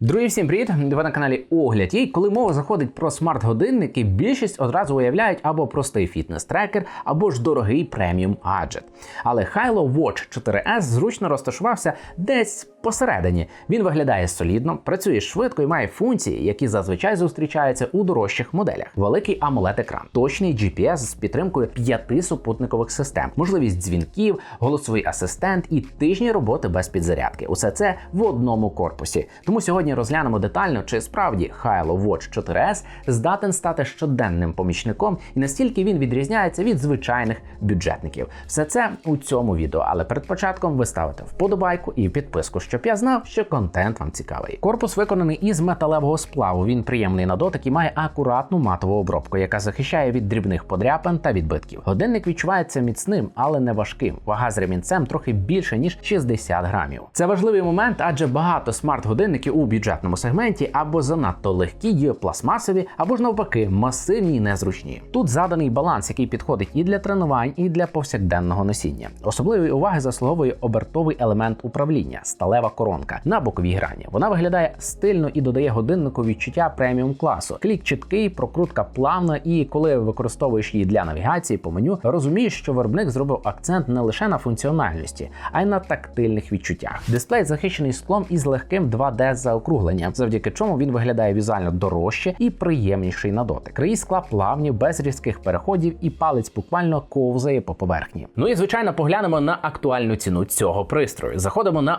Друзі, всім привіт! Ви на каналі Огляд. І коли мова заходить про смарт-годинники, більшість одразу уявляють або простий фітнес-трекер, або ж дорогий преміум гаджет. Але Hilo Watch 4S зручно розташувався десь посередині. Він виглядає солідно, працює швидко і має функції, які зазвичай зустрічаються у дорожчих моделях. Великий amoled екран точний GPS з підтримкою п'яти супутникових систем, можливість дзвінків, голосовий асистент і тижні роботи без підзарядки. Усе це в одному корпусі. Тому сьогодні розглянемо детально, чи справді Hilo Watch 4S здатен стати щоденним помічником і настільки він відрізняється від звичайних бюджетників. Все це у цьому відео. Але перед початком ви ставите вподобайку і підписку, щоб я знав, що контент вам цікавий. Корпус виконаний із металевого сплаву. Він приємний на дотик і має акуратну матову обробку, яка захищає від дрібних подряпин та відбитків. Годинник відчувається міцним, але не важким. Вага з ремінцем трохи більше ніж 60 грамів. Це важливий момент, адже багато смарт-годинників у бюджетному сегменті або занадто легкі, є пластмасові, або ж навпаки, масивні і незручні. Тут заданий баланс, який підходить і для тренувань, і для повсякденного носіння. Особливої уваги заслуговує обертовий елемент управління сталева коронка на боковій грані. Вона виглядає стильно і додає годиннику відчуття преміум класу. Клік чіткий, прокрутка плавна, і коли використовуєш її для навігації по меню, розумієш, що виробник зробив акцент не лише на функціональності, а й на тактильних відчуттях. Дисплей захищений склом із легким 2D заокругленням, завдяки чому він виглядає візуально дорожче і приємніший на дотик. Краї скла плавні, без різких переходів, і палець буквально ковзає по поверхні. Ну і звичайно, поглянемо на актуальну ціну цього пристрою. Заходимо на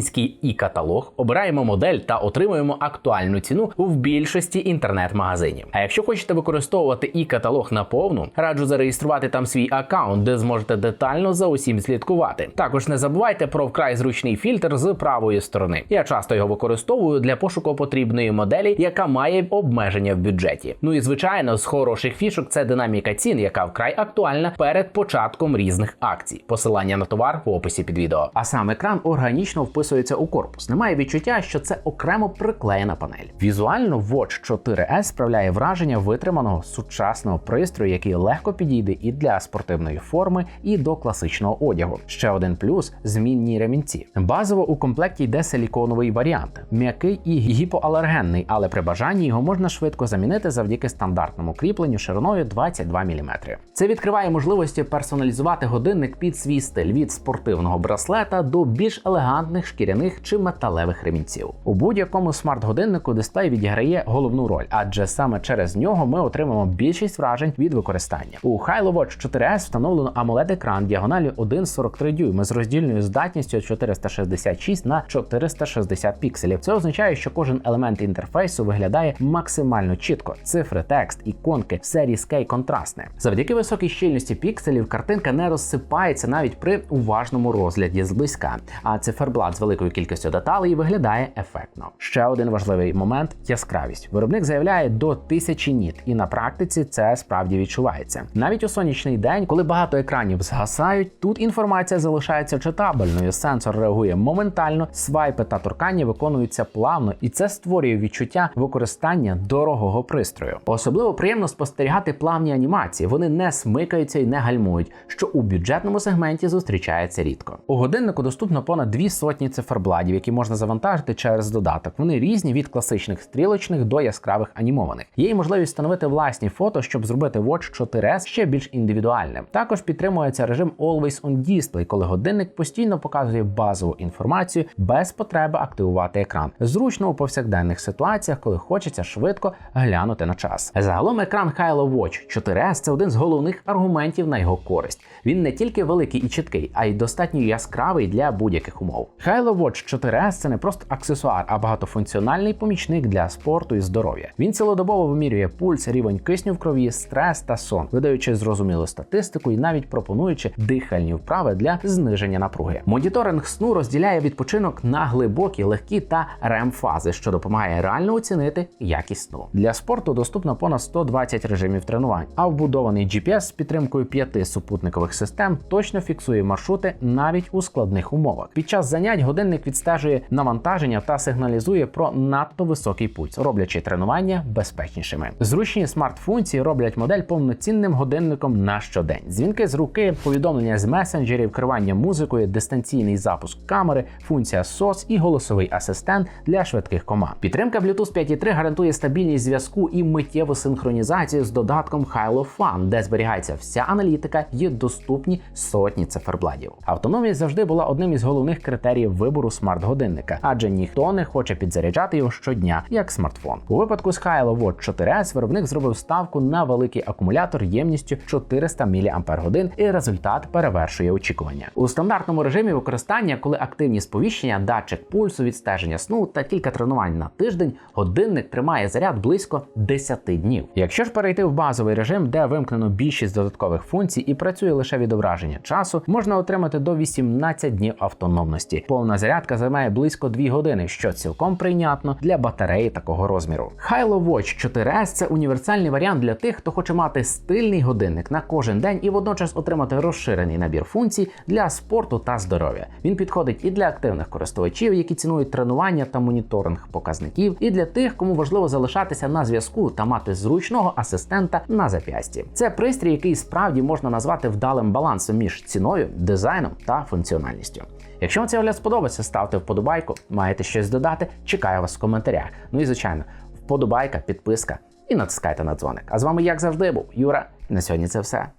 український і каталог, обираємо модель та отримуємо актуальну ціну в більшості інтернет-магазинів. А якщо хочете використовувати і каталог наповну, раджу зареєструвати там свій аккаунт, де зможете детально за усім слідкувати. Також не забувайте про вкрай зручний фільтр з правої сторони. Я часто його використовую для пошуку потрібної моделі, яка має обмеження в бюджеті. Ну і звичайно, з хороших фішок це динаміка цін, яка вкрай актуальна перед початком різних акцій. Посилання на товар в описі під відео. А сам екран органічно вписується у корпус. Немає відчуття, що це окремо приклеєна панель. Візуально Watch 4S справляє враження витриманого сучасного пристрою, який легко підійде і для спортивної форми, і до класичного одягу. Ще один плюс змінні ремінці. Базово у комплекті йде силіконовий варіант, м'який і гіпоалергенний, але при бажанні його можна швидко замінити завдяки стандартному кріпленню шириною 22 мм. Це відкриває можливості персоналізувати годинник під свій стиль від спортивного браслета до більш елегантних шкіряних чи металевих ремінців. У будь-якому смарт-годиннику дисплей відіграє головну роль, адже саме через нього ми отримаємо більшість вражень від використання. У Hilo Watch 4S встановлено amoled екран діагоналю 1,43 дюйми з роздільною здатністю 466 на 460 пікселів. Це означає, що кожен елемент інтерфейсу виглядає максимально чітко. Цифри, текст, іконки, все різке і контрастне. Завдяки високій щільності пікселів картинка не розсипається навіть при уважному розгляді зблизька. А циферблат з великою кількістю деталей виглядає ефектно. Ще один важливий момент яскравість. Виробник заявляє до 1000 ніт, і на практиці це справді відчувається. Навіть у сонячний день, коли багато екранів згасають, тут інформація залишається читабельною. Сенсор реагує моментально, свайпи та торкання виконуються плавно, і це створює відчуття використання дорогого пристрою. Особливо приємно спостерігати плавні анімації. Вони не смикаються і не гальмують, що у бюджетному сегменті зустрічається рідко. У годиннику доступно понад дві сотні цифербладів, які можна завантажити через додаток. Вони різні від класичних стрілочних до яскравих анімованих. Є й можливість встановити власні фото, щоб зробити Watch 4S ще більш індивідуальним. Також підтримується режим Always on Display, коли годинник постійно показує базову інформацію без потреби активувати екран. Зручно у повсякденних ситуаціях, коли хочеться швидко глянути на час. Загалом екран Hilo Watch 4S це один з головних аргументів на його користь. Він не тільки великий і чіткий, а й достатньо яскравий для будь-яких умов. Hilo Watch 4S це не просто аксесуар, а багатофункціональний помічник для спорту і здоров'я. Він цілодобово вимірює пульс, рівень кисню в крові, стрес та сон, видаючи зрозумілу статистику і навіть пропонуючи дихальні вправи для зниження напруги. Моніторинг сну розділяє відпочинок на глибокі, легкі та REM-фази, що допомагає реально оцінити якість сну. Для спорту доступно понад 120 режимів тренувань, а вбудований GPS з підтримкою п'яти супутникових систем точно фіксує маршрути навіть у складних умовах. Під час занять годинник годинник відстежує навантаження та сигналізує про надто високий пульс, роблячи тренування безпечнішими. Зручні смарт-функції роблять модель повноцінним годинником на щодень. Дзвінки з руки, повідомлення з месенджерів, керування музикою, дистанційний запуск камери, функція SOS і голосовий асистент для швидких команд. Підтримка Bluetooth 5.3 гарантує стабільність зв'язку і миттєву синхронізацію з додатком Hilo Fun, де зберігається вся аналітика і доступні сотні циферблатів. Автономність завжди була одним із головних критеріїв вибору смарт-годинника, адже ніхто не хоче підзаряджати його щодня, як смартфон. У випадку Hilo Watch 4S виробник зробив ставку на великий акумулятор ємністю 400 мАч, і результат перевершує очікування. У стандартному режимі використання, коли активні сповіщення, датчик пульсу, відстеження сну та кілька тренувань на тиждень, годинник тримає заряд близько 10 днів. Якщо ж перейти в базовий режим, де вимкнено більшість додаткових функцій і працює лише відображення часу, можна отримати до 18 днів автономності. Повна зарядка займає близько 2 години, що цілком прийнятно для батареї такого розміру. Hilo Watch 4S – це універсальний варіант для тих, хто хоче мати стильний годинник на кожен день і водночас отримати розширений набір функцій для спорту та здоров'я. Він підходить і для активних користувачів, які цінують тренування та моніторинг показників, і для тих, кому важливо залишатися на зв'язку та мати зручного асистента на зап'ясті. Це пристрій, який справді можна назвати вдалим балансом між ціною, дизайном та функціональністю. Якщо вам цей огляд сподобався, ставте вподобайку, маєте щось додати, чекаю вас в коментарях. Ну і звичайно, вподобайка, підписка і натискайте на дзвоник. А з вами, як завжди, був Юра. І на сьогодні це все.